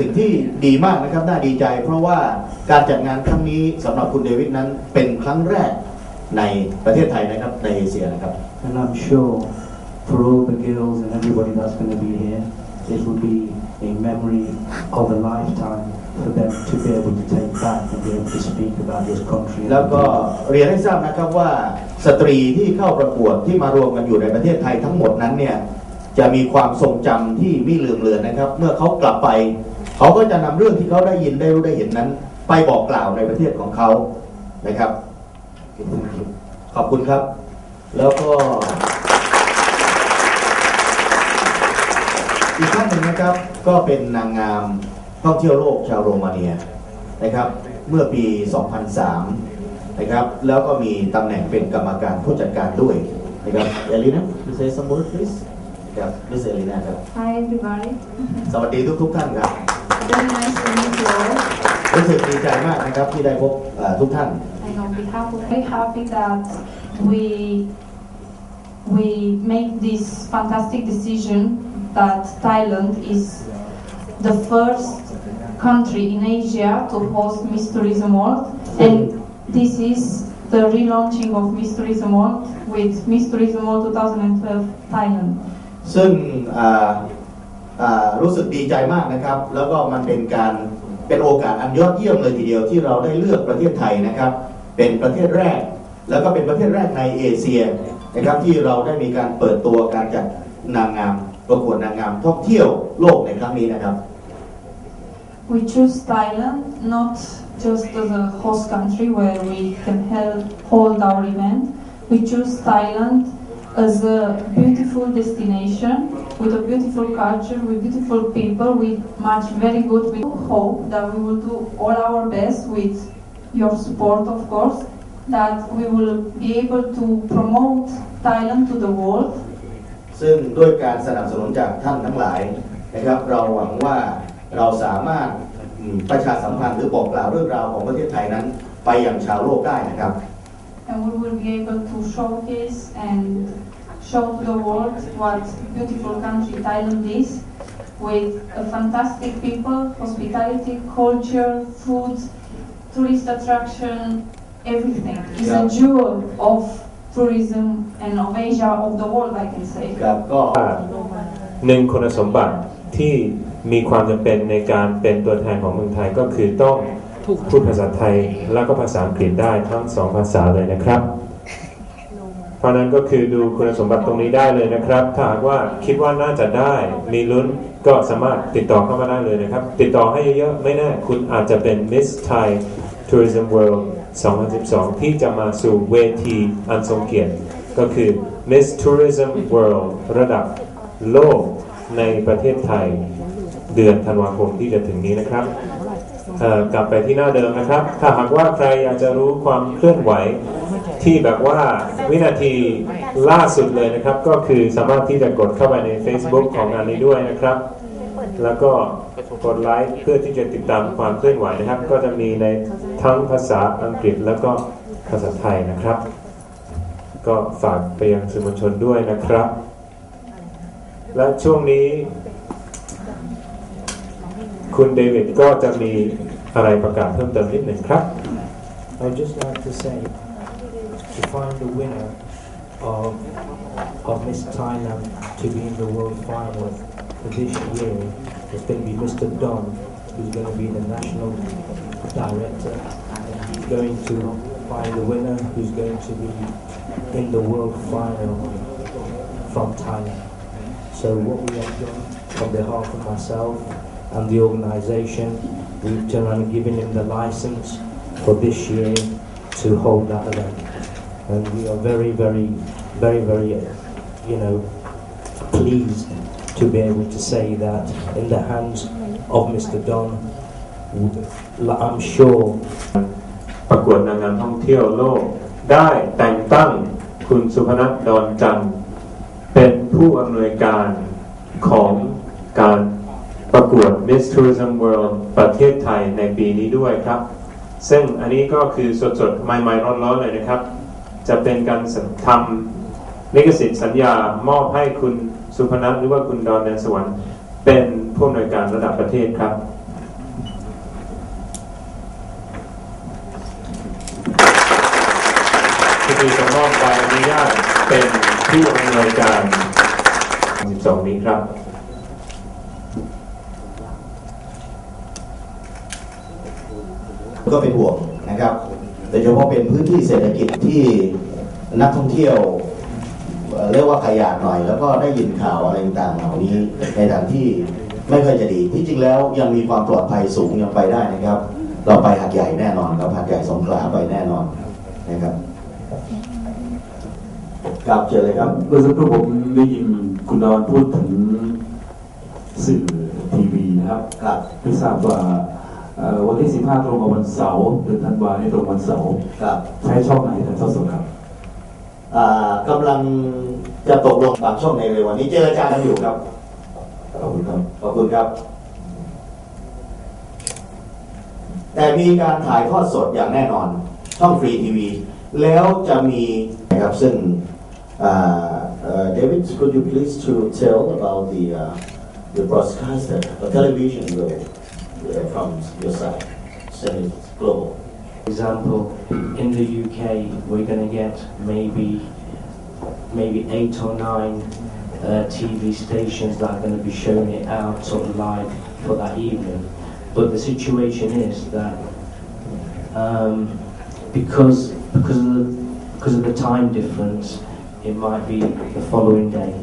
สิ่งที่ดีมากนะครับน่าดีใจ เพราะว่าการจัดงานครั้งนี้สำหรับคุณเดวิดนั้นเป็นครั้งแรกในประเทศไทยนะครับในเอเชียนะครับ And I'm sure for all the girls and everybody that's going to be here, it will be a memory of a lifetime for them to be able to take back and be able to speak about this country. and แล้ว the ก็ people. เรียนให้ทราบนะครับว่าสตรีที่เข้าประกวดที่มารวมกันอยู่ในประเทศไทยทั้งหมดนั้นเนี่ยจะมีความทรงจำที่ไม่ลืมเลือนนะครับ เมื่อเขากลับไป เขาก็จะนำเรื่องที่เขาได้ยินได้รู้ได้เห็นนั้น ไปบอกกล่าวในประเทศของเขานะครับ ขอบคุณครับ แล้วก็ อีกท่านหนึ่งนะครับ ก็เป็นนางงามท่องเที่ยวโลกชาวโรมาเนียนะครับ เมื่อปี 2003 นะครับ แล้วก็มีตำแหน่งเป็นกรรมการผู้จัดการด้วยนะครับเอลินะดิเซสมุท please ครับดิเซลินาครับ Hi everybody. สวัสดีทุกทุกๆท่านครับ Very nice to meet you all. รู้สึกดีใจมากนะครับที่ได้พบเอ่อทุกท่าน And on behalf of very happy that we we make this fantastic decision that Thailand is the first country in Asia to host Miss Tourism World and this is the relaunching of Miss Tourism World with Miss Tourism World 2012 Thailand. ซึ่งอ่าอ่า รู้สึกดีใจมากนะครับ แล้วก็มันเป็นการเป็นโอกาสอันยอดเยี่ยมเลยทีเดียวที่เราได้เลือกประเทศไทยนะครับ เป็นประเทศแรก แล้วก็เป็นประเทศแรกในเอเชียนะครับที่เราได้มีการเปิดตัวการจัดนางงามประกวดนางงามท่องเที่ยวโลกในครั้งนี้นะครับ We choose Thailand not just as a host country where we can held, hold our event. We choose Thailand as a beautiful destination with a beautiful culture, with beautiful people, with much very good. We hope that we will do all our best with your support, of course, that we will be able to promote Thailand to the world ซึ่งด้วยการสนับสนุนจากท่านทั้งหลายนะครับ เราหวังว่าเราสามารถอืมประชาสัมพันธ์หรือบอกกล่าวเรื่องราวของประเทศไทยนั้น ไปยังชาวโลกได้นะครับ and we will be able to showcase and show to the world what beautiful country Thailand is with a fantastic people, hospitality, culture, food, tourist attraction, everything. It's Yeah. a jewel of tourism and of Asia, of the world, I can say. ครับก็หนึ่งคุณสมบัติที่มีความจำเป็นในการเป็นตัวแทนของเมืองไทยก็คือต้องพูดภาษาไทย แล้วก็ภาษาอังกฤษได้ทั้งสองภาษาเลยนะครับ เพราะนั้นก็คือดูคุณสมบัติตรงนี้ได้เลยนะครับ ถ้าหากว่าคิดว่าน่าจะได้ มีลุ้นก็สามารถติดต่อเข้ามาได้เลยนะครับ ติดต่อให้เยอะๆ ไม่แน่คุณอาจจะเป็น Miss Thai Tourism World 2012 ที่จะมาสู่เวทีอันทรงเกียรติ ก็คือ Miss Tourism World ระดับโลกในประเทศไทย เดือนธันวาคมที่จะถึงนี้นะครับกลับไปที่หน้าเดิมนะครับ ถ้าหากว่าใครอยากจะรู้ความเคลื่อนไหว ที่แบบว่าวินาทีล่าสุดเลยนะครับ ก็คือสามารถที่จะกดเข้าไปใน Facebook ของงานนี้ด้วยนะครับ แล้วก็กดไลค์เพื่อที่จะติดตามความเคลื่อนไหวนะครับ ก็จะมีในทั้งภาษาอังกฤษแล้วก็ภาษาไทยนะครับ ก็ฝากไปยังสื่อมวลชนด้วยนะครับ และช่วงนี้ คุณเดวิดก็จะมีอะไรประกาศเพิ่มเติมนิดหนึ่งครับ I just like to say find the winner of of Miss Thailand to be in the world final for this year is going to be Mr. Don, who's going to be the national director. And he's going to find the winner who's going to be in the world final from Thailand. So what we have done on behalf of myself and the organisation, we've turned around and given him the license for this year to hold that event. And we are very, very, very, very, you know, pleased to be able to say that in the hands of Mr. Don, I'm sure ประกวดนางงามท่องเที่ยวโลก ได้แต่งตั้งคุณสุพนัทดอนจันทร์เป็นผู้อำนวยการของการประกวด Miss Tourism World ประเทศไทยในปีนี้ด้วยครับ ซึ่งอันนี้ก็คือสดๆ ใหม่ๆ ร้อนๆ เลยนะครับ จะเป็นการทำลิขสิทธิ์สัญญามอบให้คุณสุพนัทหรือว่าคุณดอนแดนสวรรค์เป็นผู้อำนวยการระดับประเทศครับคือจะมอบใบอนุญาตเป็นผู้อำนวยการ 12 นี้ครับก็เป็นห่วงนะครับ โดยเฉพาะเป็นพื้นที่เศรษฐกิจที่นักท่องเที่ยวเรียกว่าขยาดหน่อย แล้วก็ได้ยินข่าวอะไรต่างๆเหล่านี้ในทางที่ไม่ค่อยจะดีที่จริงแล้วยังมีความปลอดภัยสูงยังไปได้นะครับ เราไปหาดใหญ่แน่นอนครับหาดใหญ่สงขลาไปแน่นอนนะครับครับเจอเลยครับเมื่อสักครู่ผมได้ยินคุณนอนพูดถึงสื่อทีวีนะครับ ครับไม่ทราบว่า วันที่ 15 ตรงกับวันเสาร์เดือนธันวาคมนี้ตรงวันเสาร์ครับใช้ช่องไหนถ่ายทอดสดครับอ่ากำลังจะตกลงบางช่องในเร็ววันนี้เจรจากันอยู่ครับขอบคุณครับขอบคุณครับ แต่มีการถ่ายทอดสดอย่างแน่นอน ช่องฟรีทีวี แล้วจะมีนะครับซึ่งเดวิด could you please to tell about the uh, the broadcaster the television will uh, from your side Senate Global For example, in the UK, we're going to get maybe maybe eight or nine uh, TV stations that are going to be showing it out sort of live for that evening. But the situation is that um, because because of the because of the time difference, it might be the following day.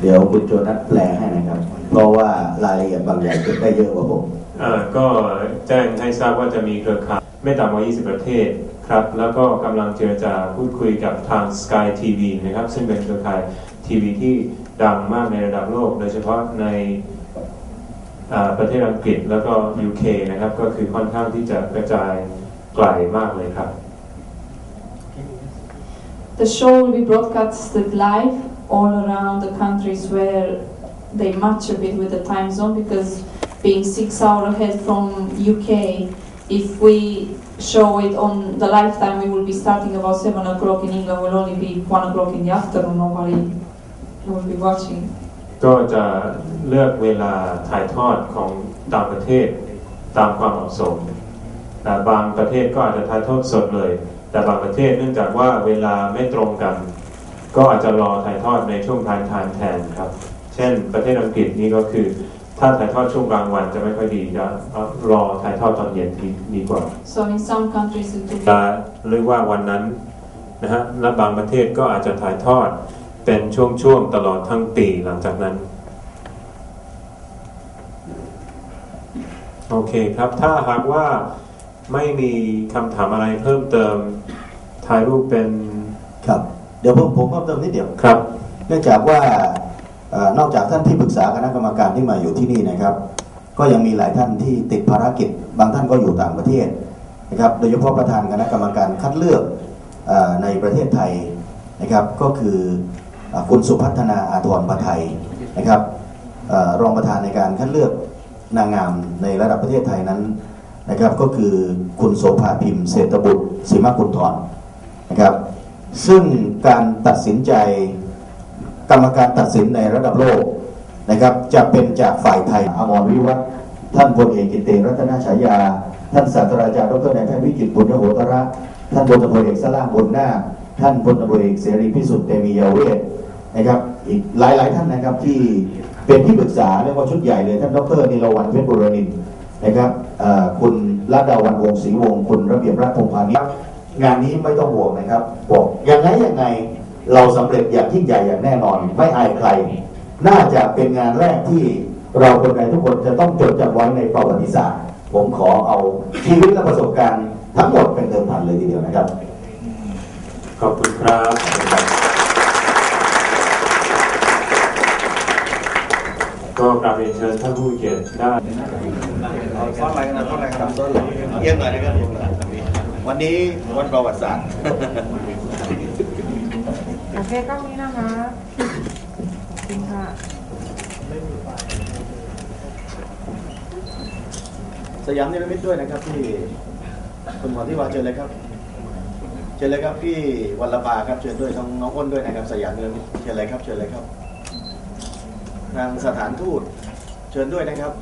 เดี๋ยวคุณโจนัสแปลให้นะครับ เพราะว่ารายละเอียดบางอย่างเก็บได้เยอะกว่าผมเอ่อก็แจ้งให้ทราบว่าจะมีเครือข่ายไม่ต่ำกว่า 20 ประเทศครับ แล้วก็กำลังเจรจาพูดคุยกับทาง Sky TV นะครับ ซึ่งเป็นเครือข่ายทีวีที่ดังมากในระดับโลก โดยเฉพาะในอ่าประเทศอังกฤษแล้วก็ UK นะครับ ก็คือค่อนข้างที่จะกระจายไกลมากเลยครับ The show will be broadcasted live all around the countries where they match a bit with the time zone because being six hours ahead from UK, if we show it on the lifetime, we will be starting about seven o'clock in England. Will only be one o'clock in the afternoon. Nobody will be watching. ก็จะเลือกเวลาถ่ายทอดของต่างประเทศตามความเหมาะสม แต่บางประเทศก็อาจจะถ่ายทอดสดเลย แต่บางประเทศเนื่องจากว่าเวลาไม่ตรงกัน ก็อาจจะรอถ่ายทอดในช่วงพายทานแทนครับ เช่น ประเทศอังกฤษนี่ก็คือ ถ้าถ่ายทอดช่วงกลางวันจะไม่ค่อยดีจะเอารอถ่ายทอดตอนเย็นดีดีกว่า So in some countries it will เวลาเรียกว่าวันนั้นนะฮะและบางประเทศก็อาจจะถ่ายทอดเป็นช่วงๆตลอดทั้งปีหลังจากนั้น โอเคครับ ถ้าหากว่าไม่มีคำถามอะไรเพิ่มเติมถ่ายรูปเป็นครับ เดี๋ยวผมผมเพิ่มเติมนิดเดียวครับ เนื่องจากว่าเอ่อนอกจากท่านที่ปรึกษาคณะกรรมการที่มาอยู่ที่นี่นะครับ ก็ยังมีหลายท่านที่ติดภารกิจ บางท่านก็อยู่ต่างประเทศนะครับโดยเฉพาะประธานคณะกรรมการคัดเลือกเออในประเทศไทยนะครับ ก็คือเอ่อคุณสุพัฒนาอาทรประไทยนะครับเออรองประธานในการคัดเลือกนางงามในระดับประเทศไทยนั้นนะครับ ก็คือคุณโสภาพิมพ์เศรษฐบุตรศิมาคุณทรนะครับ ซึ่งการตัดสินใจกรรมการตัดสินในระดับโลกนะครับ จะเป็นจากฝ่ายไทยอมรวิวัฒน์ท่านพลเอกกิตติรัตนฉายา ท่านศาสตราจารย์ดรนายแพทย์วิจิตรบุญโหตระท่านพลตำรวจเอกสล่างบุญนาท่านพลตำรวจเอกเสรีพิสุทธิ์เตมียาเวทนะครับอีกหลายๆท่านนะครับที่เป็นที่ปรึกษาเรียกว่าชุดใหญ่เลยท่านดรนิรวันเพชรบุรินทร์นะครับคุณรัตดาวันวงศรีวงศ์คุณระเบียบรัฐพงพานิชย์ งานนี้ไม่ต้องห่วงนะครับบอกยังไงยังไงเราสำเร็จอย่างยิ่งใหญ่อย่างแน่นอน ไม่อายใคร น่าจะเป็นงานแรกที่เราคนไทยทุกคนจะต้องจดจำไว้ในประวัติศาสตร์ ผมขอเอาชีวิตและประสบการณ์ทั้งหมดเป็นเดิมพันเลยทีเดียวนะครับ ขอบคุณครับ ก็กราบเรียนเชิญท่านผู้เกียรติได้ซ้อนอะไรกันนะซ้อนอะไรกันซ้อนเยี่ยมหน่อยนะครับ วันนี้วันประวัติศาสตร์โอเคกล้องนี้นะคะขอบคุณค่ะ สยามนิรมิตด้วยนะครับพี่คุณหมอที่วาเชิญเลยครับเชิญเลยครับพี่วัลภาครับเชิญด้วยทั้งน้องอ้นด้วยนะครับ สยามนิรมิตเชิญเลยครับเชิญเลยครับ ทางสถานทูตเชิญด้วยนะครับ